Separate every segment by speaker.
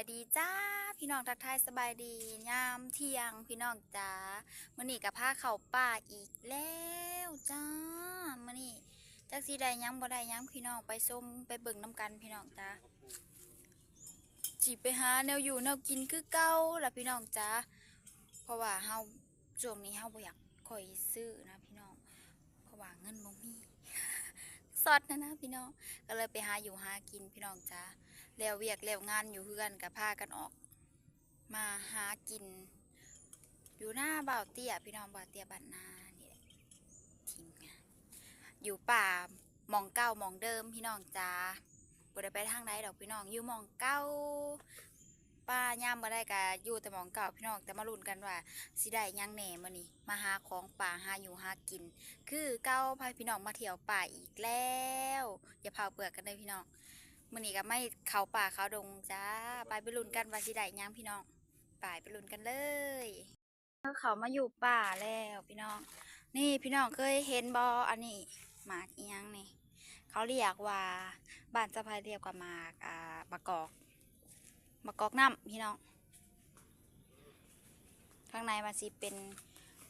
Speaker 1: ายดีจ้า พี่น้องทักทายสบายดียามเที่ยงพี่น้องจ้ามื่อนี้กับผ้าเข่าป่าอีกแล้วจ้ามื่อนี้จักสีได้ยังบ่ได้ยังพี่น้องไปส้มไปเบิ่งน้ำกันพี่น้องจ้าจีไปหาแนวอยู่แนวกินคือเก่าละพี่น้องจ้าเพราะว่าเฮาช่วงนี้เฮาบ่อยากคอยซื้อนะพี่น้อง เพราะว่าเงินบ่มีสอดนะนะพี่น้องก็เลยไปหาอยู่หากินพี่น้องจ้า แล้วเวียกแล้วงานอยู่เพื่อนกับพากันออก มาหากิน อยู่หน้าบ่าวเตี้ยพี่น้องบ่าวเตี้ยบ้านนานี่แหละทีมงานอยู่ป่ามองเก้ามองเดิมพี่น้องจ้าบ่ได้ไปทางใดดอกพี่น้องอยู่มองเก้าป้าย่ามมาได้กะอยู่แต่มองเก่าพี่น้องแต่มาลุ้นกันว่าสิได้ยังแหน่มื้อนี้มาหาของป่าหาอยู่หากิน คือเก้าพาพี่น้องมาเที่ยวป่าอีกแล้ว อย่าเผาเปลือกกันเลยพี่น้อง มื่อนี้ก็ไม่เขาป่าเขาดงจ้าไปไปลุ้นกันว่าสิได้หยังพี่น้องไปไปลุ้นกันเลยเขามาอยู่ป่าแล้วพี่น้อง นี่พี่น้องเคยเห็นบออันนี้หมากอียังนี่ เขาเรียกว่าบ้านสะพายเรียกว่าหมากอ่ามะกอกมะกอกน้ำพี่น้อง ข้างในมันสิเป็น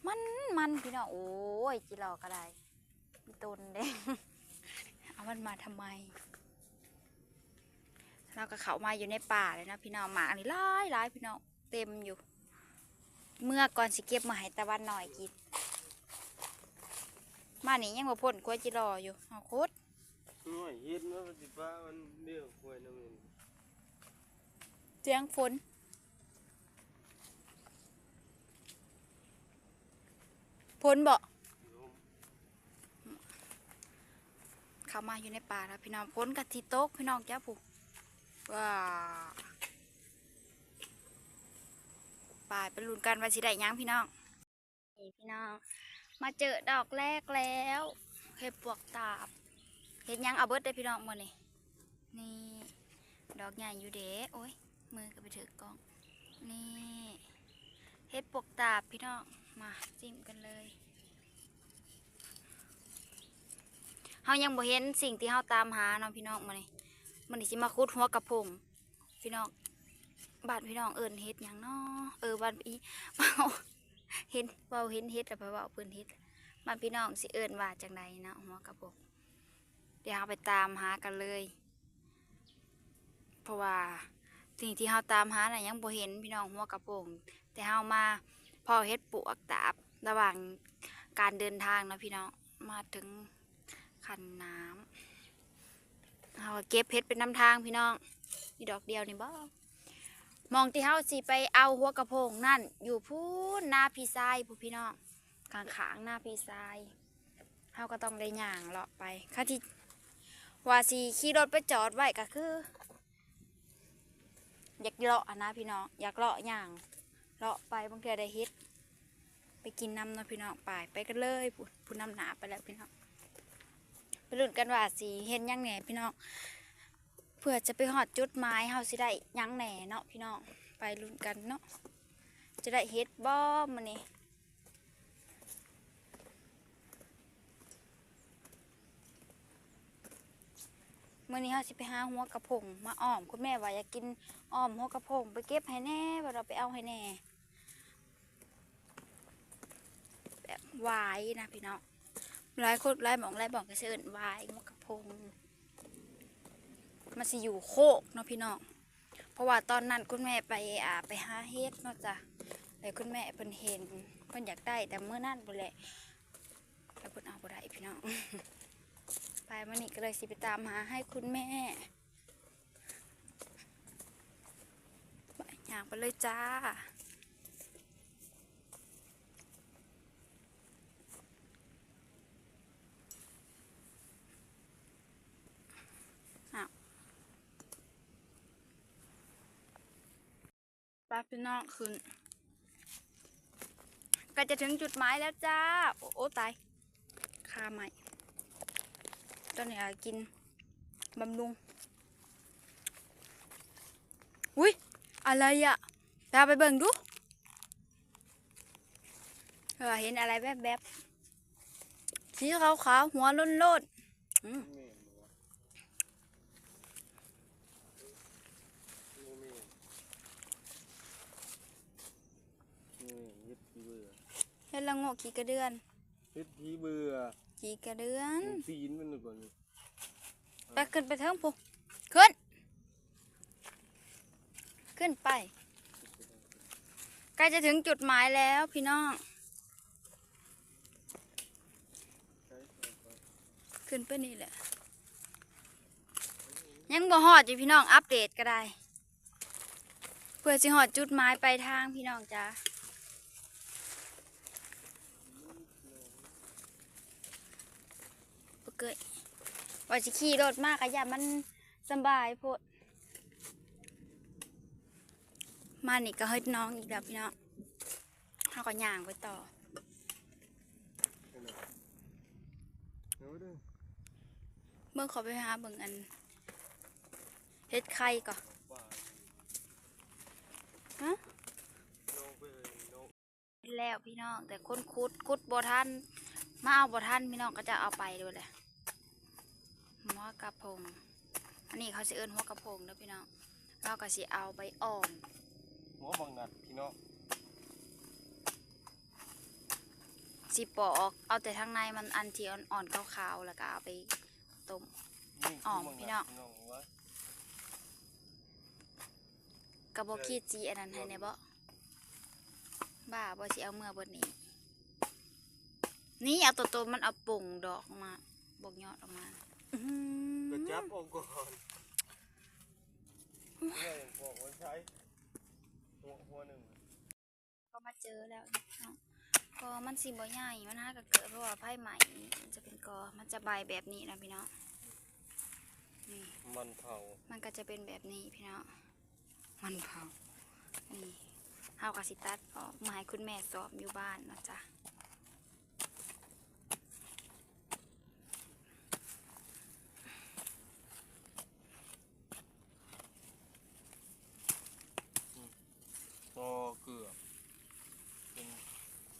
Speaker 1: มันมันพี่น้องโอ้ยจิรอก็ได้มีต้นเด้เอามันมาทำไม เราก็เขามาอยู่ในป่าเลยนะพี่น้องหมาอันนี้หลายหลายพี่น้องเต็มอยู่ เมื่อก่อนสิเก็บมาให้ตะวันหน่อยกินมานี่ยังบ่พ่นกล้วยจิรออยู่เอาโคตร
Speaker 2: หน่วยเฮ็ดว่าสิป้ามันเลี้ยงควายน้ำมัน
Speaker 1: เสียงฝนฝนบ่
Speaker 2: โยม
Speaker 1: เข้ามาอยู่ในป่าแล้วพี่น้องฝนกะทิตกพี่น้องจ้าผู้ ว้าป่าไปลุ้นกันว่าสิได้ยังพี่น้องนี่พี่น้อง มาเจอดอกแรกแล้วเห็ดปวกตาบเห็ดยังเอาเบิร์ดได้พี่น้องมานี่นี่ดอกใหญ่อยู่เด้โอ้ยมือก็ไปถือกล้อง นี่เห็ดปวกตาบพี่น้องมาจิ้มกันเลยเฮายังบ่เห็นสิ่งที่เฮาตามหาเนาะพี่น้องมานี่ มันนี่สิมาคุดหัวกระพงพี่น้องบ้านพี่น้องเอิ้นเฮ็ดหยังนาะเออบ้านพี่เมาเห็นเว้าเห็นเฮ็ดแล้วไปเว้าเพิ่นเฮ็ดบ้านพี่น้องสิเอิ้นว่าจังใดเนะหัวกระพงเดี๋ยวเฮาไปตามหากันเลย เพราะว่าสิ่งที่เฮาตามหาน่ะยังบ่เห็นพี่น้องหัวกระโปงแต่เฮามาพอเฮ็ดปลวกตาบระหว่างการเดินทางนะพี่น้องมาถึงคันน้ำ เาก็เก็บเฮ็ดเป็นน้ำทางพี่น้อง มีดอกเดียวนี่บ่มองที่เฮาสิไปเอาหัวกระโพงนั่น อยู่พูนหน้าพี่ทรายผู้พี่น้องข้างๆหน้าพี่ทรายเฮาก็ต้องได้ย่างเลาะไปค่ะที่ว่าสิขี่รถไปจอดไว้ก็คือ อยากเลาะนะพี่น้องอยากเลาะย่างเลาะไปบางทีได้เฮ็ดไปกินน้ำนะพี่น้องไปไปกันเลยพูพูน้ำหนาไปแล้วพี่น้อง ไปลุ้นกันว่าสีเห็นยังแหน่พี่น้องเพื่อจะไปหอดจุดหมายเฮาสิได้ยังแหน่เนาะพี่น้องไปลุ้นกันเนาะจะได้เฮ็ดบ่มื้อนี้มื้อนี้เฮาสิไปหาหัวกระพงมาอ้อมคุณแม่ว่าอยากกินอ้อมหัวกระพงไปเก็บให้แน่ว่าเราไปเอาให้แน่แบบวายนะพี่น้อง หลายคนหลายหมองหลายบอกก็เชิญวายมะกระพงมันสิอยู่โคกเนาะพี่น้อง เพราะว่าตอนนั้นคุณแม่ไปอ่าไปหาเฮ็ดเนาะจ้ะแล้วคุณแม่เพิ่นเห็นเพิ่นอยากได้แต่เมื่อนั้นบ่แหละแล้วเพิ่นเอาบ่ได้พี่น้อง ไปมื้อนี้ก็เลยสิไปตามหาให้คุณแม่ไปย่างไปเลยจ้า ป้า พี่น้องขึ้น ก็จะถึงจุดหมายแล้วจ้า โอ้โอ้ตายคาใหม่ ตอนนี้อากินบำรุง อุ้ยอะไรอะตาไปเบิ่งดูเออเห็นอะไรแวบๆสีขาวๆหัวโล้นๆอืม
Speaker 2: แม่นบ่วะโมแม่น
Speaker 1: เฮ็ดละโงกขี้กระเดือน
Speaker 2: เฮ็ดทีเบื่อ
Speaker 1: ขี้กระเดือน
Speaker 2: ตีนมันก่อนนี่
Speaker 1: ไปขึ้นไปเทิงปุ๊ขึ้น ขึ้นไปใกล้จะถึงจุดหมายแล้วพี่น้อง ขึ้นไปนี่แหละ ยังบ่ฮอดอยู่พี่น้องอัปเดตก็ได้ เพื่อสิฮอดจุดหมายปลายทางพี่น้องจ้า เกยว่าสิขี่รถมากอะอย่ามันสบายโพดมานี่ก็เฮ็ดน้องอีกแล้วพี่น้องเขาก็ย่างไปต่อ
Speaker 2: เมื่
Speaker 1: อขอไปหาเบิ่งอันเฮ็ดไข่ก่อนฮะแล้วพี่น้องแต่คนคุดคุดบ่ทันมาเอาบ่ทันพี่น้องก็จะเอาไปด้วยแหละ หัวกระพง อันนี้เขาสิเอิ้นหัวกระพงเด้อพี่น้องเราก็สิเอาไปอ่อม
Speaker 2: หัวบางนัดพี่น้อง
Speaker 1: สิปอกเอาแต่ทางในมันอันที่อ่อนๆขาวๆแล้วก็เอาไปต้ม
Speaker 2: นี่
Speaker 1: อ๋อ
Speaker 2: คืบาง
Speaker 1: พี่น้อง
Speaker 2: พี่น้องวะ
Speaker 1: กระบอกขีดจีอันนั้นให้แน่บ่บ้าบ่สิเอาเมื่อเบดนี้ นี่เอาตัวโตมันเอาปุ่งดอกออกมาบกยอดออกมาอื้อหือ
Speaker 2: ก็จับออกก่อนเนี่ยอย่างบอกว่าใช้หัวหัวหนึ่ง
Speaker 1: ก็มาเจอแล้วเนาะก็มันสิบ่ใหญ่มันหาก็เกิดเพราะว่าไผ่ใหม่มันจะเป็นกอมันจะใบแบบนี้นะพี่น้องนี่
Speaker 2: มันเผา
Speaker 1: มันก็จะเป็นแบบนี้พี่น้องมันเผานี่เฮากะสิตัดออกมาให้คุณแม่สอบอยู่บ้านเนาะจ้ะ
Speaker 2: ต่อเกลือเป็นพันมือ
Speaker 1: ซับให้หน่อยกว่า
Speaker 2: เฮ้ยกองไว้ก่อนนะเดี๋ยวค่อยชับตรงนั้นอีกสองสามอัน
Speaker 1: เราก็สิเอาแบบนี้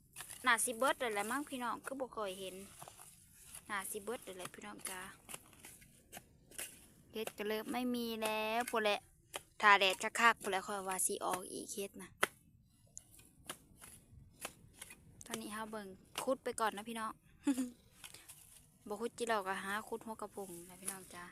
Speaker 1: หนาสิเบิดเลยแหละมั้งพี่น้องคือบ่เคยเห็นหนาสิเบิดเลยแหละพี่น้องจ้าเฮ็ดก็เริ่มไม่มีแล้วพวกแหละถ้าแดดคักๆพวกแหละค่อยว่าสิออกอีกเฮ็ดนะตอนนี้เฮาเบิ่งคุดไปก่อนนะพี่น้องบ่คุดจิเราก็หาคุดหัวกระพุงนะพี่น้องจ้า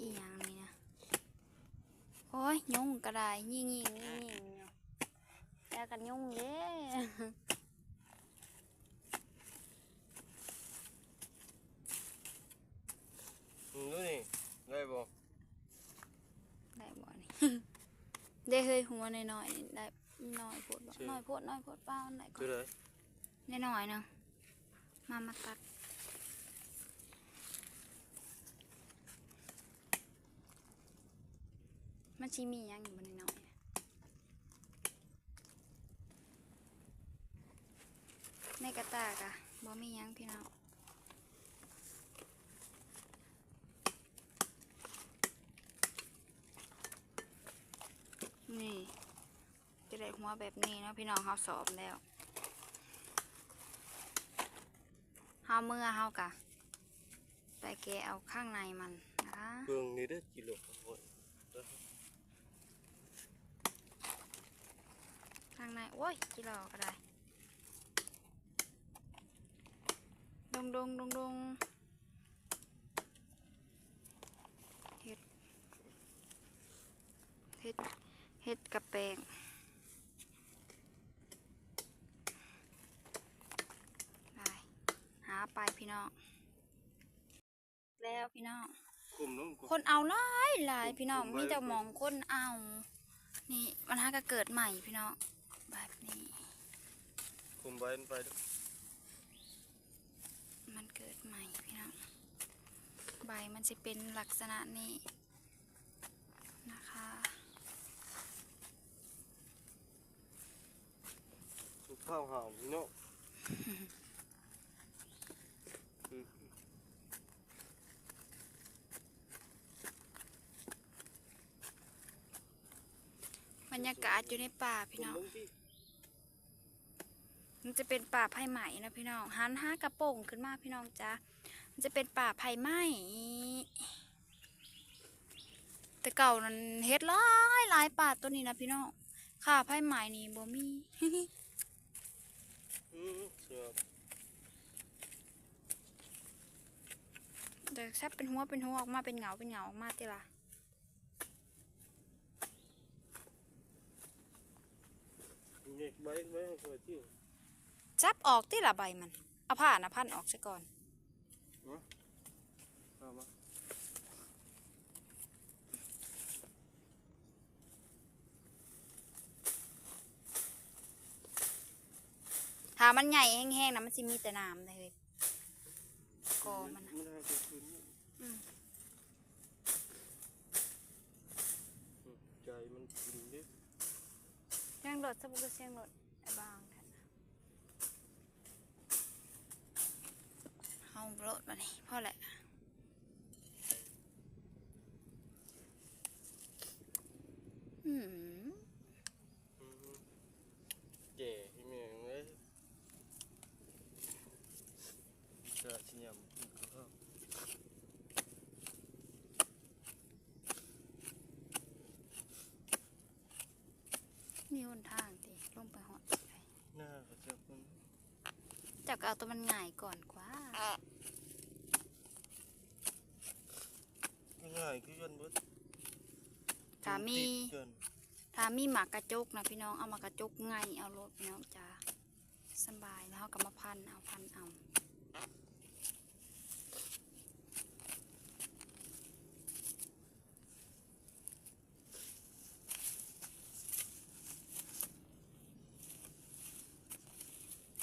Speaker 1: อีหยังนี่นะโอ้ ยยุ่งก็ได้ยิงยิงยิงยิงเนาะแล้วกันยุ่งเด้
Speaker 2: อืมดูนี่ได้บ่
Speaker 1: ได้บ่นี่ ได้เฮ้ยหัวน้อยๆนี่ได้น้อยโพดบ่น้อยโพดน้อยโพดเปล่าอันไหนก่อ
Speaker 2: คือนอะไร
Speaker 1: น้อยๆหนึงมามาตัด มันชิมียังอยู่บนน้อยๆน่ะในกระตากอะบ่มียังพี่น้องนี่จะได้หัวแบบนี้เนาะพี่น้องเขาสอบแล้วเฮาเมื่อเฮากะไปแกเอาข้างในมันนะคะ
Speaker 2: เครื่องนี้ได้กิโลโอ้ยา
Speaker 1: งในโอ้ยกี่หลอกก็ได้ดงดงดงดงเฮ็ดเฮ็ดเฮ็ดกระแปงได้หาไปพี่น้องแล้วพี่น้อง
Speaker 2: กลุ่มน้องกลุ่ม
Speaker 1: คนเอาหลายหลายพี่น้อง
Speaker 2: ผมไว้
Speaker 1: มีแต่หมองคนเอา นี่มันหาก็เกิดใหม่พี่น้อง แบบนี้
Speaker 2: คุมใบมันไปเด้อ
Speaker 1: มันเกิดใหม่พี่น้อง ใบมันจะเป็นลักษณะนี้นะคะ
Speaker 2: ทุกข้าวหาวพี่น้องอืม
Speaker 1: บรรยากาศอยู่ในป่าพี่น้อง
Speaker 2: คุ มั
Speaker 1: นจะเป็นป่าไผ่ไหมนะพี่น้องหันห้ากระโปรงขึ้นมาพี่น้องจ้ามันจะเป็นป่าไผ่ไหมแต่เก่านั้นเฮ็ดหลายหลายป่าตัวนี้นะพี่น้องข่าไผ่ไหมนี่บ่มี
Speaker 2: อืมเดี๋
Speaker 1: ยวแซบเป็นหัวเป็นหัวออกมาเป็นเหงาเป็นเหงาออกมาติละ
Speaker 2: นี่ใบใบให้สวยที่
Speaker 1: จับออกติละใบมัน เอาผ้านะพันออกซะก่อน
Speaker 2: เอามา
Speaker 1: ถ้ามันใหญ่แห้งๆนะมันสิมีแต่น้ำเลยกอมันน่ะ
Speaker 2: มันให้เป็นคืนนี่
Speaker 1: อืม
Speaker 2: อืมใจมันกินเด้
Speaker 1: เสียงรถสบุกเสียงรถไอ้บาง รถมานี่พอแหละอืม
Speaker 2: อืมแก่ที่แม่งเลยจะชิยำกินข้า
Speaker 1: มีหนทางติลงไปหอดไป
Speaker 2: น้าก็จะเป็น
Speaker 1: จักเอาตัวมันง่ายก่อนกว่า
Speaker 2: ง่ายคือกันเบิด
Speaker 1: ถ้า มี
Speaker 2: ติดกัน
Speaker 1: ถ้ามีหมากกระจกนะพี่น้องเอาหมากกระจกง่ายเอารถพี่น้องจ้าสบายแล้วเขาก็มาพันเอาพันเอา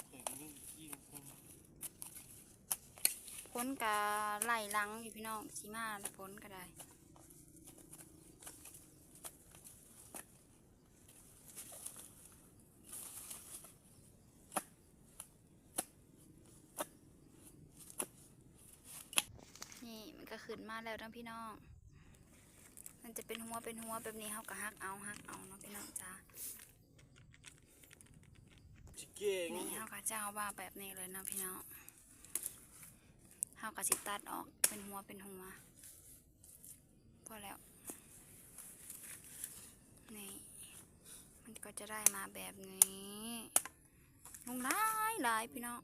Speaker 2: ข่อยก็ยิ่งยิ่งคง
Speaker 1: พ้นกะไล่หลังอยู่พี่น้องสีมาแล้วพ้นก็ได้ นี่มันก็ขึ้นมา แล้วนะพี่น้อง มันจะเป็นหัวเป็นหัวแบบนี้เขาก็ฮักเอาฮักเอาเนาะพี่น้องจ้า
Speaker 2: สิเก่ง
Speaker 1: นี่เขาก็จะเอาว่าแบบนี้เลยเนาะพี่น้องเขาก็สิตัดออกเป็นหัวเป็นหัวพอแล้วนี่มันก็จะได้มาแบบนี้ลงหลายหลายพี่น้อง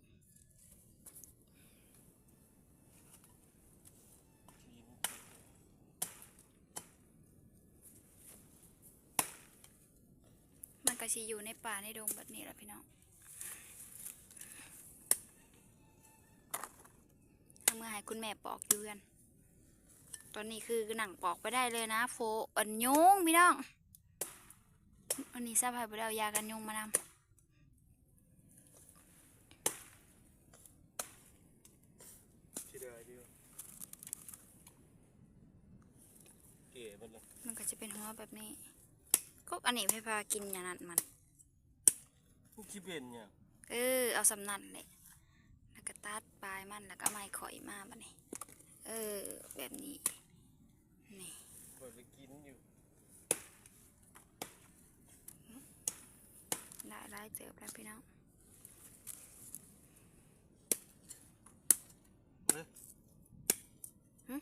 Speaker 1: ก็สิอยู่ในป่าในดงแบบนี้แหละพี่น้องเอามื่อให้คุณแม่ปอกอยู่กันตอนนี้คือหนังปอกไปได้เลยนะ โฟอันยุงพี่น้องอันนี้ทราบให้ไปแล้วยากันยุงมาน
Speaker 2: สิได้เดียวเก๋มันเลยำ
Speaker 1: มันก็จะเป็นหัวแบบนี้ ก็อันนี้ไม่พากินอย่างนั้นมัน
Speaker 2: มันคิดเป็นเนี่ย
Speaker 1: เออเอาสำนันเลยแล้วก็ตัดปลายมันแล้วก็เอาไม้ข่อยมาบัดนี้เออ แบบนี้นี่
Speaker 2: ข่อยไปกินอยู่
Speaker 1: ได้ได้เจอแล้วพี่น้อง
Speaker 2: เฮ้ย
Speaker 1: หึ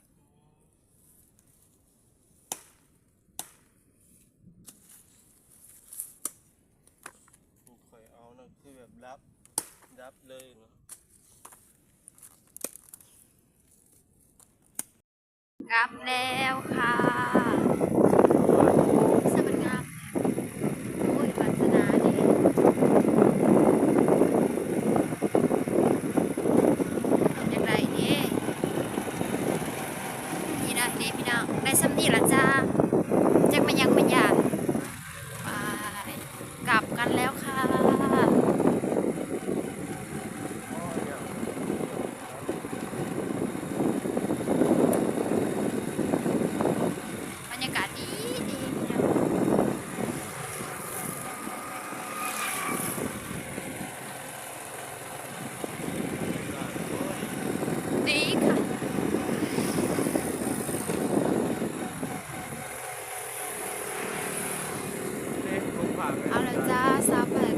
Speaker 2: ข่อยเอานะคือ แบบรับ รับเลยเนาะ
Speaker 1: กลับแล้วค่ะ เอาละจ้าซับไป